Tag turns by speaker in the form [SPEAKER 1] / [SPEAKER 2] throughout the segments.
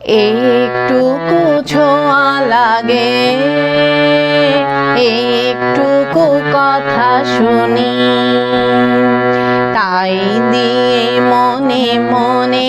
[SPEAKER 1] একটুকু ছোঁয়া লাগে একটুকু কথা শুনি। তাই দিয়ে মনে মনে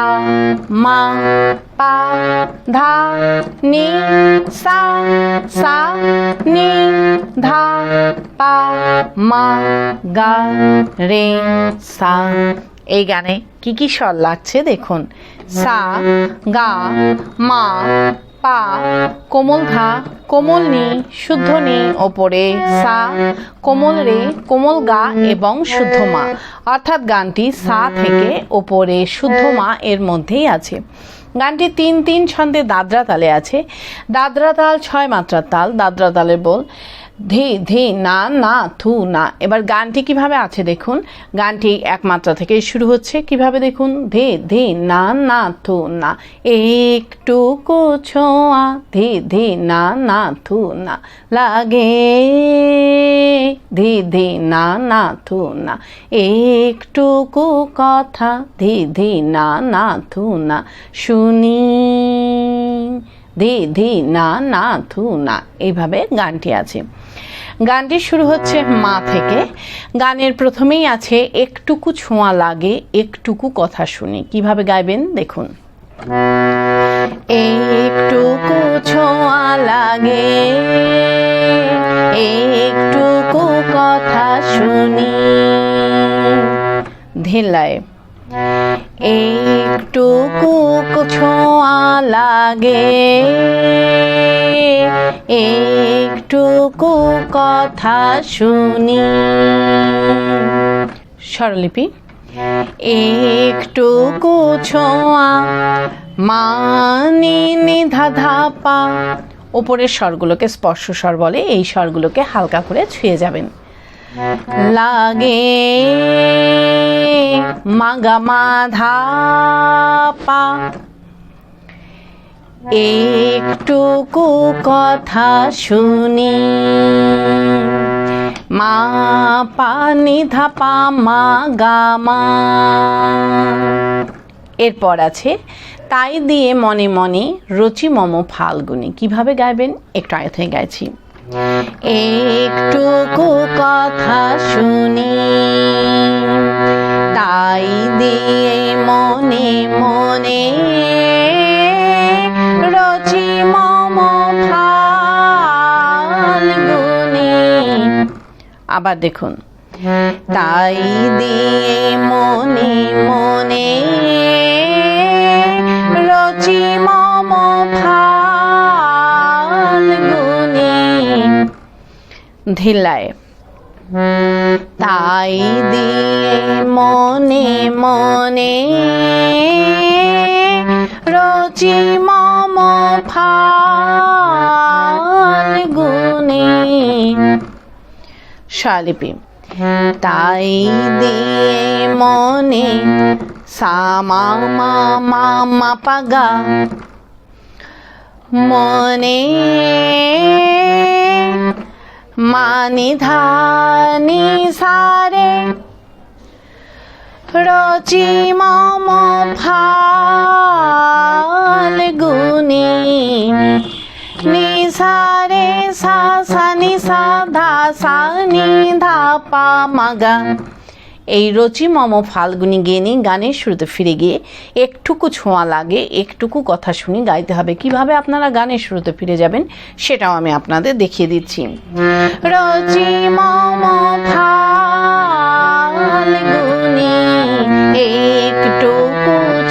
[SPEAKER 1] মা পা ধা নি সা সা নি ধা পা মা গা রে সা এই গানে কি কি স্বর লাগছে দেখুন সা গা মা পা, কোমল ধা কোমল নি, শুদ্ধ নি, ওপরে সা, কোমল রে, কোমল গা এবং শুদ্ধ মা। অর্থাৎ গানটি সা থেকে ওপরে শুদ্ধ মা এর মধ্যেই আছে। গানটি তিন তিন ছন্দে দাদরা তালে আছে। দাদরা তাল ছয় মাত্রার তাল, দাদরা তালের বল। ধে ধে, না না, থু, না। এবার গানটি কীভাবে আছে দেখুন। গানটি এক মাত্রা থেকে শুরু হচ্ছে। কীভাবে দেখুন? ধে ধে, না না, থু, না। একটুকু ছোঁয়া। ধে ধে, না না, থু, না। লাগে। ধে ধে, না না, থু, না। একটুকু কথা। ধে ধে, না না, থু, না। শুনি। ধে, ধি, না না থু না, এইভাবে গানটি আছে। গানটি শুরু হচ্ছে মা থেকে। গানের প্রথমেই আছে, একটুকু ছোঁয়া লাগে, একটুকু কথা শুনি। কীভাবে গাইবেন? দেখুন। একটুকু ছোঁয়া লাগে, একটুকু কথা শুনি। ধেলায়। একটুকু ছোঁয়া লাগে। একটুকু কথা শুনি। স্বরলিপি। একটুকু ছোঁয়া মানি নিধা ধাপা ওপরের স্বরগুলোকে স্পর্শ স্বর বলে, এই স্বরগুলোকে হালকা করে ছুঁয়ে যাবেন। লাগে মাগা মাধা পা। একটুকু কথা শুনি। মা পানি ধাপা, মা গামা এরপর আছে, তাই দিয়ে মনে মনে রচি মম ফাল্গুনি। কীভাবে গাইবেন? একটু আয়থায় গাইছি। একটুকু কথা শুনি। তাই দিয়ে মনে মনে আবার দেখুন। তাই দিয়ে মনে মনে রচি মম ফাল্গুনি ধিলায় তাই দিয়ে মনে মনে রচি মম ফাল্গুনি শালিপি তাই দিয়ে মনে সামা পাগা। মনে মানি ধানি সারে রচি মম ফাল্গুনি নিসারে সা সা, নি, সা, ধা, সা, নি, ধা, পা মাগা এই রচি মম ফাল্গুনি গেনি গানের শুরুতে ফিরে গিয়ে একটুকু ছোঁয়া লাগে, একটুকু কথা শুনি গাইতে হবে। কীভাবে আপনারা গানের শুরুতে ফিরে যাবেন সেটাও আমি আপনাদের দেখিয়ে দিচ্ছি। রচি মম ফাল্গুনি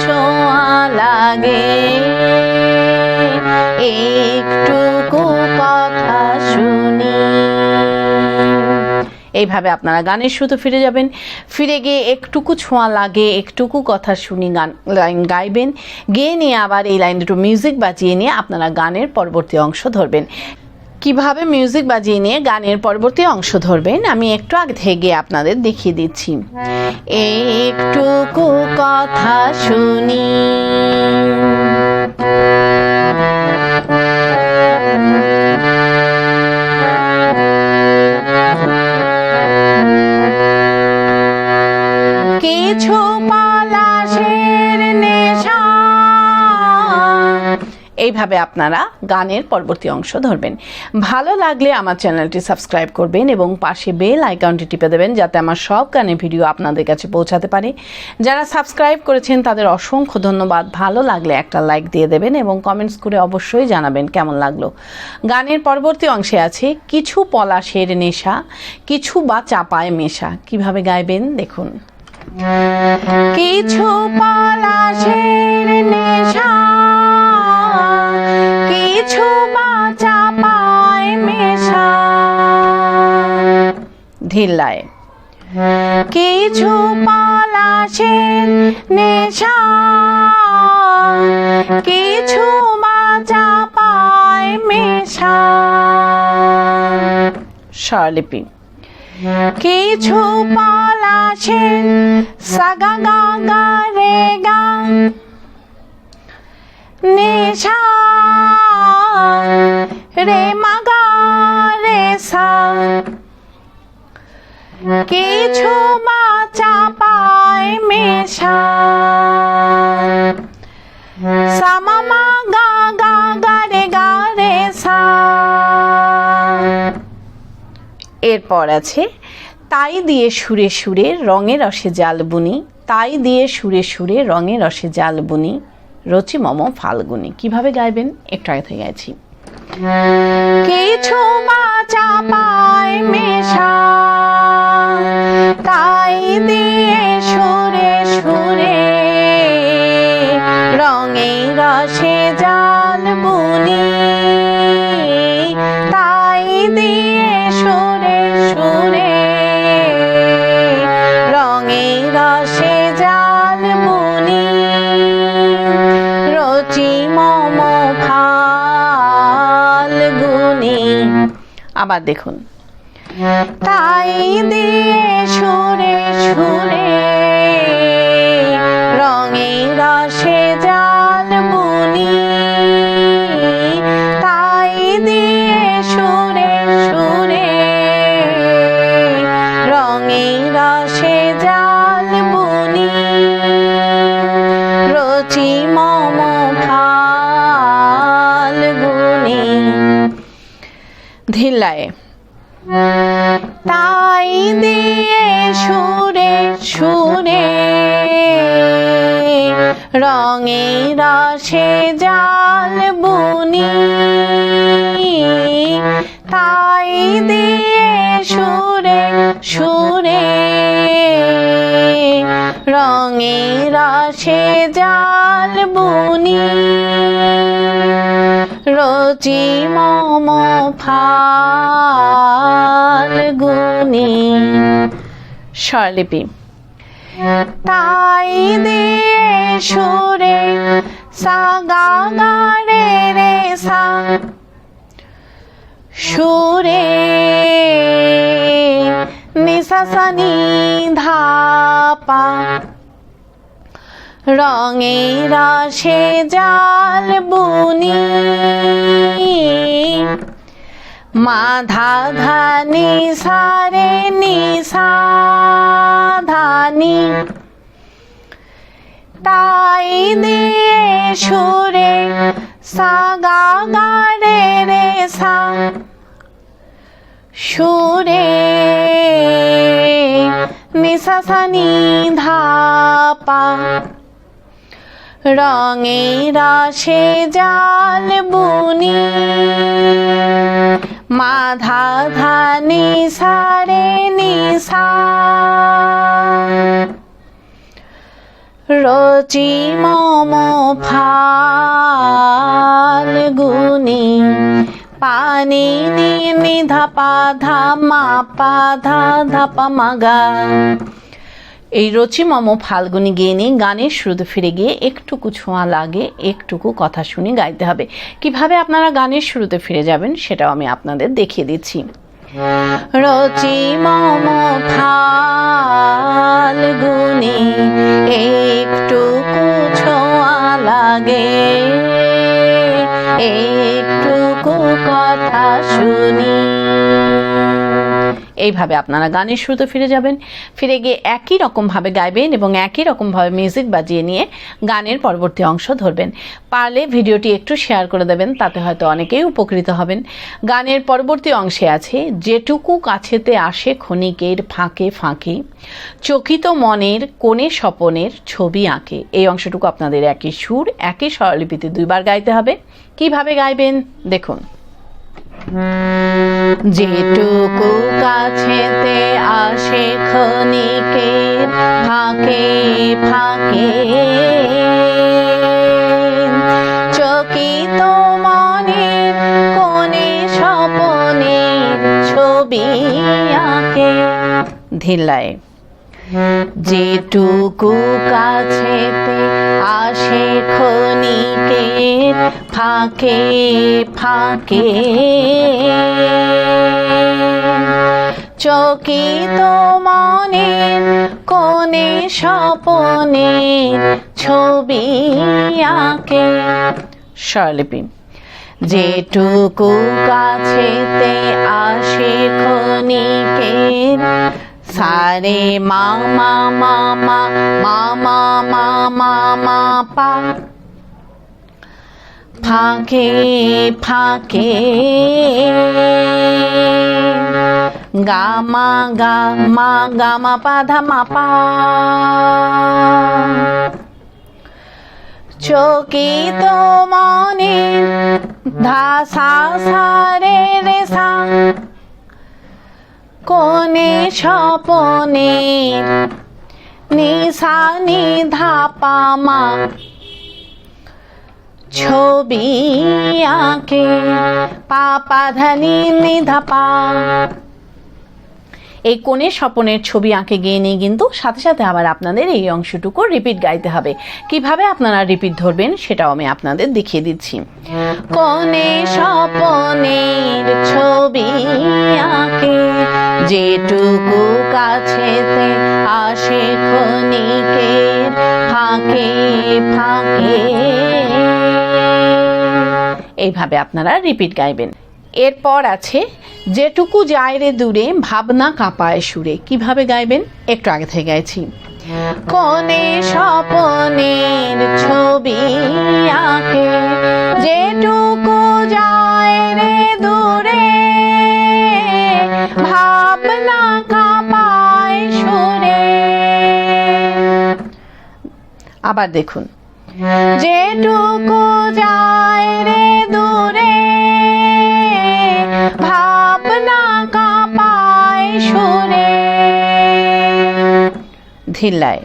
[SPEAKER 1] ছোঁয়া লাগে। একটুকু কথা শুনি। এইভাবে আপনারা গানের শুধু ফিরে যাবেন। ফিরে গিয়ে একটুকু ছোঁয়া লাগে, একটুকু কথা শুনি গান লাইন গাইবেন। গেয়ে নিয়ে আবার এই লাইন দুটো মিউজিক বাজিয়ে নিয়ে আপনারা গানের পরবর্তী অংশ ধরবেন। কীভাবে মিউজিক বাজিয়ে নিয়ে গানের পরবর্তী অংশ ধরবেন, আমি একটু আগে থেকে আপনাদের দেখিয়ে দিচ্ছি। একটুকু কথা শুনি। কিছু এইভাবে আপনারা গানের পরবর্তী অংশ ধরবেন। ভালো লাগলে আমার চ্যানেলটি সাবস্ক্রাইব করবেন এবং পাশে বেল আইকনটি টিপে দেবেন যাতে আমার সব গানের ভিডিও আপনাদের কাছে পৌঁছাতে পারে। যারা সাবস্ক্রাইব করেছেন, তাদের অসংখ্য ধন্যবাদ। ভালো লাগলে একটা লাইক দিয়ে দেবেন এবং কমেন্টস করে অবশ্যই জানাবেন কেমন লাগল। গানের পরবর্তী অংশে আছে, কিছু পলাশের নেশা, কিছু বা চাপায় মেশা। কীভাবে গাইবেন? দেখুন। কিছু পলাশের নেশা কিছু বাঁচা পায় মেশা। ধিল্লায় কিছু পলাশের নেশা। কিছু বাঁচা পায় মেশা। স্বরলিপি। কিছু পলাশের সাগা গা গা রে গা। নেশা। রে মাগা রে সা কিছু বাচা পায় মেশা সামা মা গা গা গা রে গা রে এরপর আছে, তাই দিয়ে সুরে সুরে রঙে রসে জাল বুনি, তাই দিয়ে সুরে সুরে রঙে রসে জাল বুনি। রচি মম ফাল্গুনি। কীভাবে গাইবেন? একটু আগে থেকে গাইছি। কিছু মা পায় মেশা, তাই দিয়ে সুরে সুরে রঙে রসে জাল দেখুন। তাই দিয়ে ধিল্লায় তাই দিয়ে সুরে সুরে রঙে রসে জাল বুনি। তাই দিয়ে সুরে সুরে রঙে রসে জাল বুনি। রচি মম ফাল্গুনি। স্বরলিপি। তাই দিয়ে সুরে সা গা গা রে রে সা সুরে নিশাসানি ধাপা। রঙে রসে জাল বুনি। মাধা ধানি সারে নিশা ধানি। তাই দিয়ে সুরে সা গা গা রে সা। সুরে নিশাসানি ধাপা রঙে রসে জাল বুনি। মাধা ধানি সারে রচি মম ফাল্গুনি পাই নি নি নি ধা পা ধা মা পা ধা ধা পা মা গা এই রচি মম ফাল্গুনি গেয়ে নিয়ে গানের শুরুতে ফিরে গিয়ে একটুকু ছোঁয়া লাগে, একটুকু কথা শুনে গাইতে হবে। কীভাবে আপনারা গানের শুরুতে ফিরে যাবেন সেটাও আমি আপনাদের দেখিয়ে দিচ্ছি। রচি মম ফাল্গুনি, একটুকু ছোঁয়া লাগে, একটুকু কথা শুনি। এইভাবে আপনারা গানের শুরুতে ফিরে যাবেন। ফিরে গিয়ে একই রকমভাবে গাইবেন এবং একই রকমভাবে মিউজিক বাজিয়ে নিয়ে গানের পরবর্তী অংশ ধরবেন। পারলে ভিডিওটি একটু শেয়ার করে দেবেন, তাতে হয়তো অনেকেই উপকৃত হবেন। গানের পরবর্তী অংশে আছে, যেটুকু কাছেতে আসে ক্ষণিকের ফাঁকে ফাঁকে, চকিত মনের কোণে স্বপনের ছবি আঁকে। এই অংশটুকু আপনাদের একই সুর, একই স্বরলিপিতে দুইবার গাইতে হবে। কীভাবে গাইবেন? দেখুন। যেটুকু কাছেতে আসে ক্ষণিকের ফাঁকে। ফাঁকে চকিত মনের কোণে স্বপনের ছবি আঁকে। ধিল্লায়, যেটুকু কাছেতে আসে ফাঁকে ফাঁকে ফাঁকে। চকিত মনে কোনে স্বপনে ছবি আঁকে। স্বরলিপি। যেটুকু কাছেতে আসে খনিকে সারে মামা মামা মামা মামা মা, পা। ফাঁকে ফাঁকে। গামা গামা গামা পাধা মাপা চকিত মনে ধাসা সারে রে সা। কোনে স্বপনে নিশানি ধাপা মা। ছবি আঁকে পাপা ধানি এই কোণের স্বপনের ছবি আঁকে গিয়ে নিয়ে কিন্তু সাথে সাথে আবার আপনাদের এই অংশটুকু রিপিট গাইতে হবে। কীভাবে আপনারা রিপিট ধরবেন সেটাও আমি আপনাদের দেখিয়ে দিচ্ছি। কোণে স্বপনের ছবি আঁকে, যেটুকু কাছেতে আসে ক্ষণিকের ফাঁকে ফাঁকে। এইভাবে আপনারা রিপিট গাইবেন। এরপর আছে, যেটুকু যায় রে দূরে, ভাবনা কাঁপায় সুরে। কীভাবে গাইবেন? একটু আগে থেকে গাইছি। কনে স্বপনের ছবি আঁকে, যেটুকু যায় রে দূরে, ভাবনা কাঁপায় সুরে। আবার দেখুন। যেটুকু যায় রে দূরে, ভাবনা কাঁপায় সুরে। ধিল্লায়,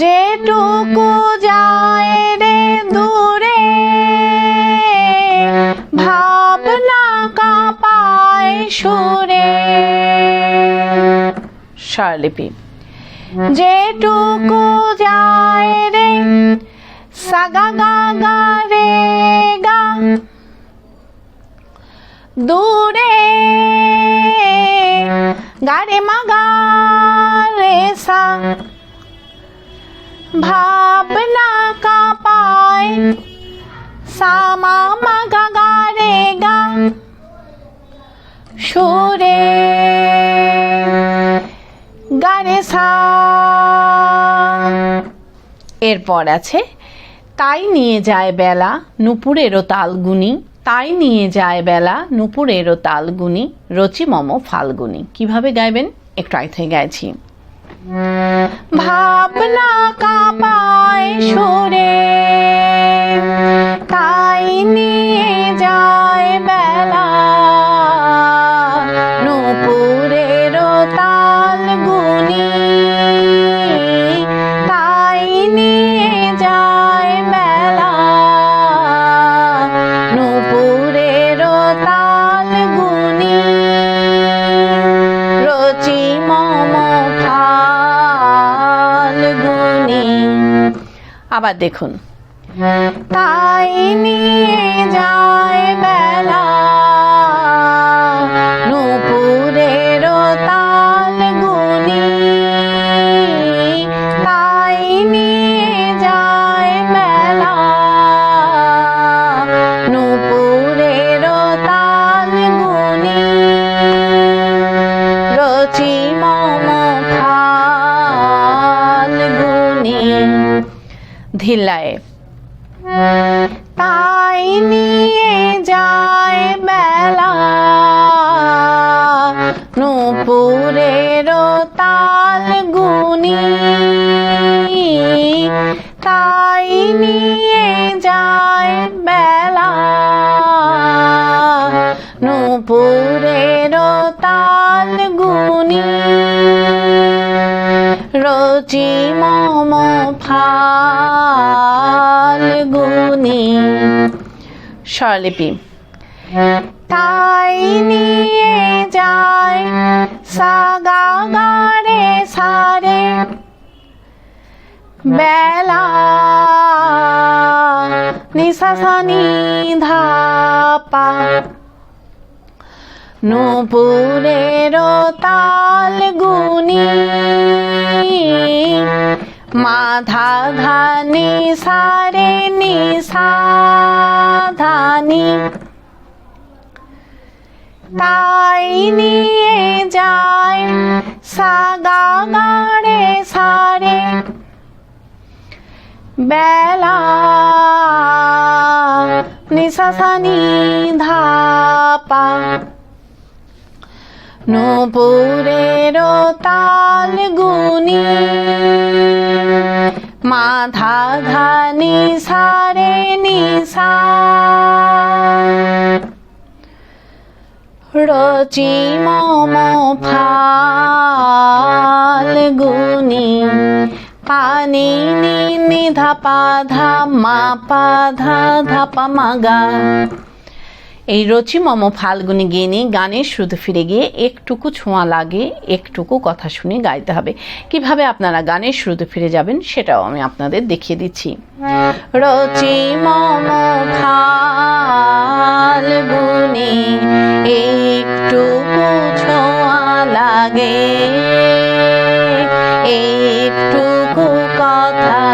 [SPEAKER 1] যেটুকু যায় রে দূরে, ভাবনা কাঁপায় সুরে। স্বরলিপি। যেটুকু যায় রে, সাগা গা গা রে গা। দূরে গারে মাগা রে সা। ভাবনা কাঁপায়, সামা মাগা গা এরপর আছে, তাই নিয়ে যায় বেলা, নুপুরেরও তালগুনি তাই নিয়ে যায় বেলা, নুপুরেরও তালগুনি রচি মম ফাল্গুনি কীভাবে গাইবেন? একটু আগে থেকে গাইছি। ভাবনা কাঁপায় সুরে, তাই নিয়ে যায় বেলা আবার দেখুন। তাই নিয়ে যায় বেলা। বেলা নূপুরের তাল গুনি রচি মম ফাল্গুনি স্বরলিপি তাই নিয়ে যায় সাগা গারে সারে বেলা নিশাসানি ধাপা। নূপুরের তাল গুনি। মাধা ধানি সারে নিসাধানি তাই নিয়ে যায় সাগা গাড়ে সারে। বেলা নিশাসানি ধাপা নূপুরের তাল গুনি মাধা ধানি সারে নিসা রচি মম ফাল্গুনি পানি নি নি ধাপা ধা মা পা ধা ধাপা মাগা এই রচি মম ফাল্গুনি গিয়ে নিয়ে গানের শুরুতে ফিরে গিয়ে একটুকু ছোঁয়া লাগে, একটুকু কথা শুনে গাইতে হবে। কীভাবে আপনারা গানের শুরুতে ফিরে যাবেন সেটাও আমি আপনাদের দেখিয়ে দিচ্ছি। রচি মম ফাল্গুনি, একটুকু ছোঁয়া লাগে, একটুকু কথা